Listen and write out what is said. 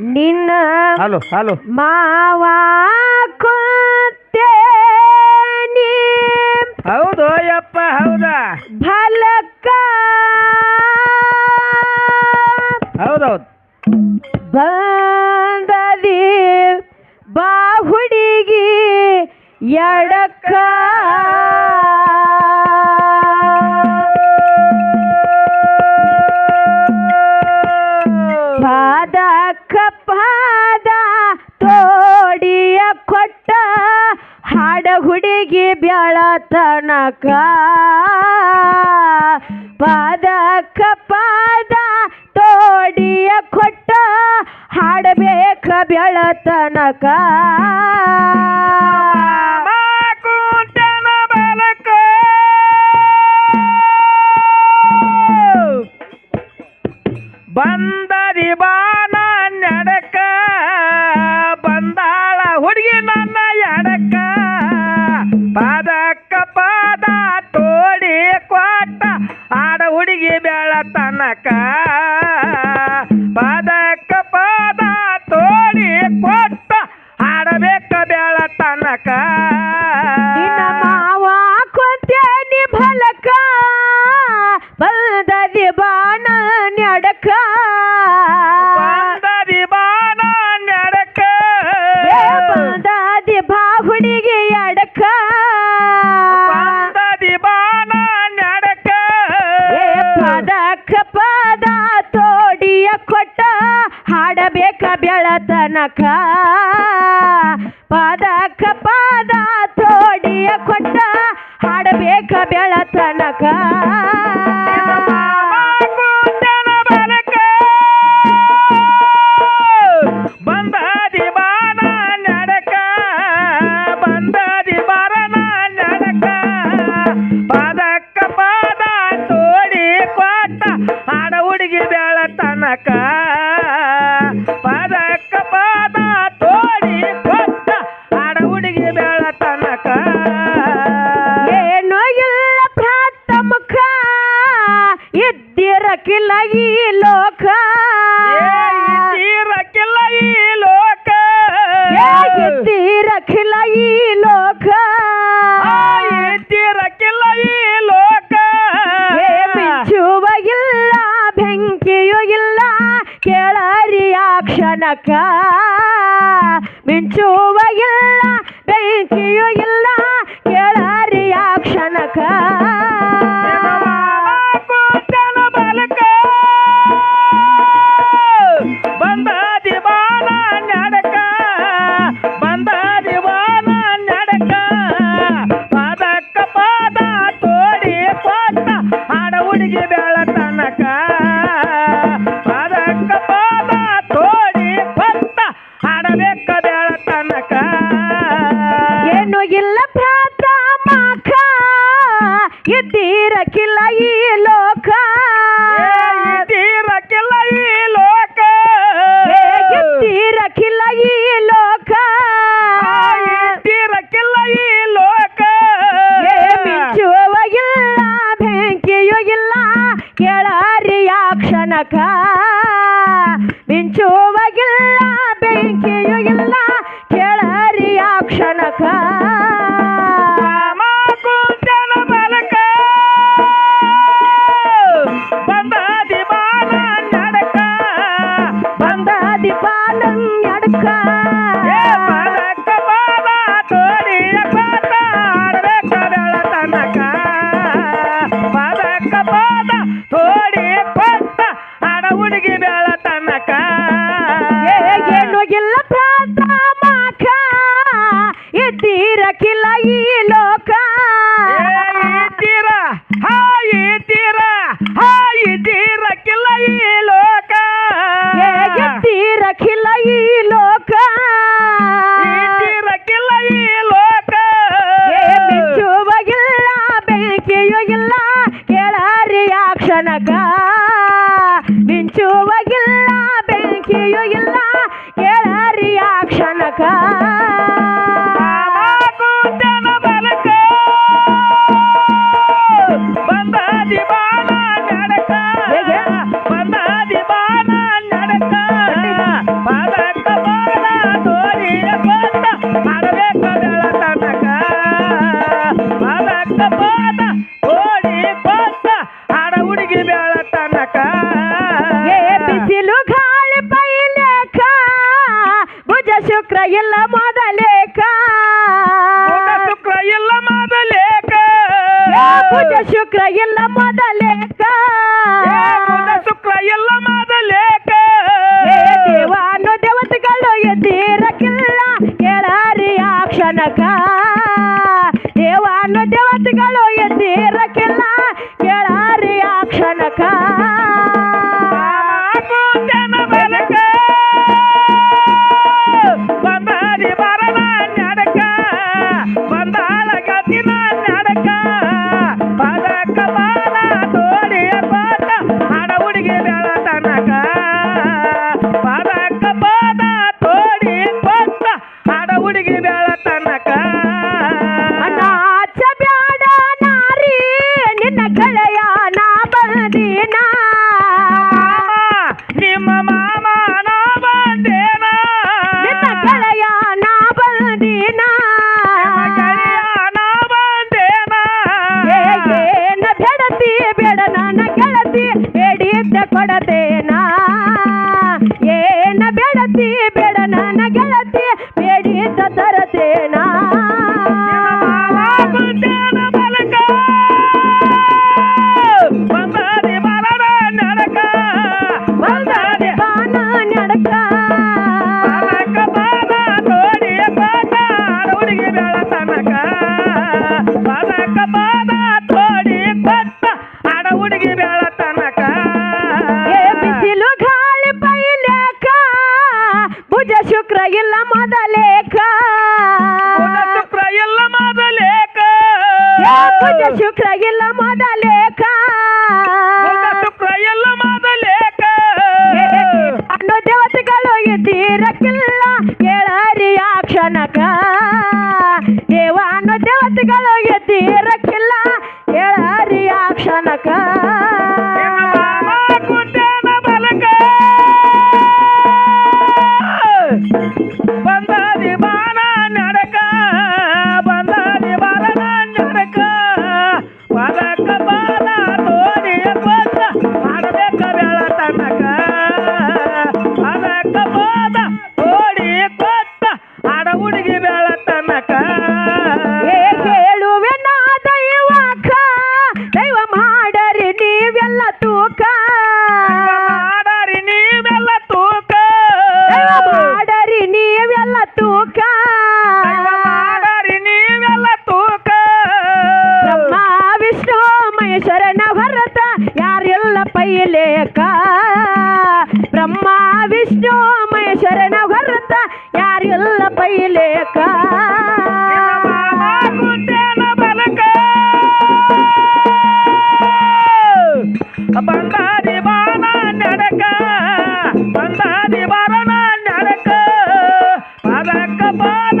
ನಿನ್ನ hello hello. ಮಾವ ಕುತ್ತೇನಿ. ಹೌದು ಯಪ್ಪ ಹೌದಾ? ಭಲಕ ಹೌದೌದು. ಬಂದದಿ ಬಾ ಹುಡುಗಿ ಎಡಕ್ಕ. ತನಕ. ಪಾದಕ ಪಾದ ತೋಡಿಯ ಕೊಟ್ಟ ಹಾಡಬೇಕ ಬೆಳತನಕ. ಬಂದರಿ ಬಾನ ನಡಕ, ಬಂದಾಳ ಹುಡುಗಿ ನನ್ನ ಎಡಕ. ಪಾದ ತನಕ. ಪದಕ ಪಾದ ತೋಡಿ ಕೊಟ್ಟ ಹಾಡಬೇಕ ಬೇಳ ತನಕ. ಮಾವ ಕೊಂತೇನಿ ಬಲಕ ಬಲ್ದದಿ ಬಾಣ ನಡಕ. ತನಕ ಪಾದಕ ಪಾದ ತೋಡಿಯ ಕೊಟ್ಟ ಹಾಡಬೇಕ ಬೆಳ ತನಕ. ರಕ್ಕಿಲ್ಲಗಿ ಲೋಕ ರಕ್ಕಿಲ್ಲಗಿ ಲೋಕ ರಕ್ಕಿಲ್ಲಗಿ ಲೋಕ ರಕ್ಕಿಲ್ಲಗಿ ಲೋಕ ಬಿಚ್ಚುವಾಗಿಲ್ಲ ಬೆಂಕಿಯೂ ಇಲ್ಲ ಕೇಳರಿಯ ಕ್ಷಣಕ ಮಿಂಚುವ দেখিলাই লোখা Torino. ತನಕ ಮಿಂಚುವಾಗಿಲ್ಲ ಬೆಂಕಿಯೂ ಇಲ್ಲ ಕೇಳರಿಯ ಕ್ಷಣಕ ಬುಧ ಶುಕ್ರ ಎಲ್ಲ ಮೊದಲೇಕ ಶುಕ್ರ ಎಲ್ಲ ಮೊದಲೇಕ. ದೇವಾನು ದೇವತೆಗಳು ಕಿಲ್ಲ ಕೇಳಾರಿ ಆ ಕ್ಷಣಕ. ದೇವಾನು ದೇವತೆಗಳು ಎದ್ದೀರಕ್ಕಿಲ್ಲ. ಕೇಳಾರಿ ಆ ಕ್ಷಣಕ. Baby. ತನಕ ದೇವ ಅನ್ನೋ ದೇವತೆಗಳು ಎದ್ದಿರಕ್ಕಿಲ್ಲ ಹೇಳರಿ ಆ ಕ್ಷಣಕ ಕೈಲೇಕ ಬ್ರಹ್ಮ, ವಿಷ್ಣು ಮಹೇಶ್ವರನ ಹೊರತ ಯಾರಿಲ್ಲ ಪೈಲೇಕ. ಬಂದಾರಿ ಬಾಣ ನಡಕ ಬಂದಾರಿ ಬಾರಣ ನಡಕ. ಪದಕ ಬಾಣ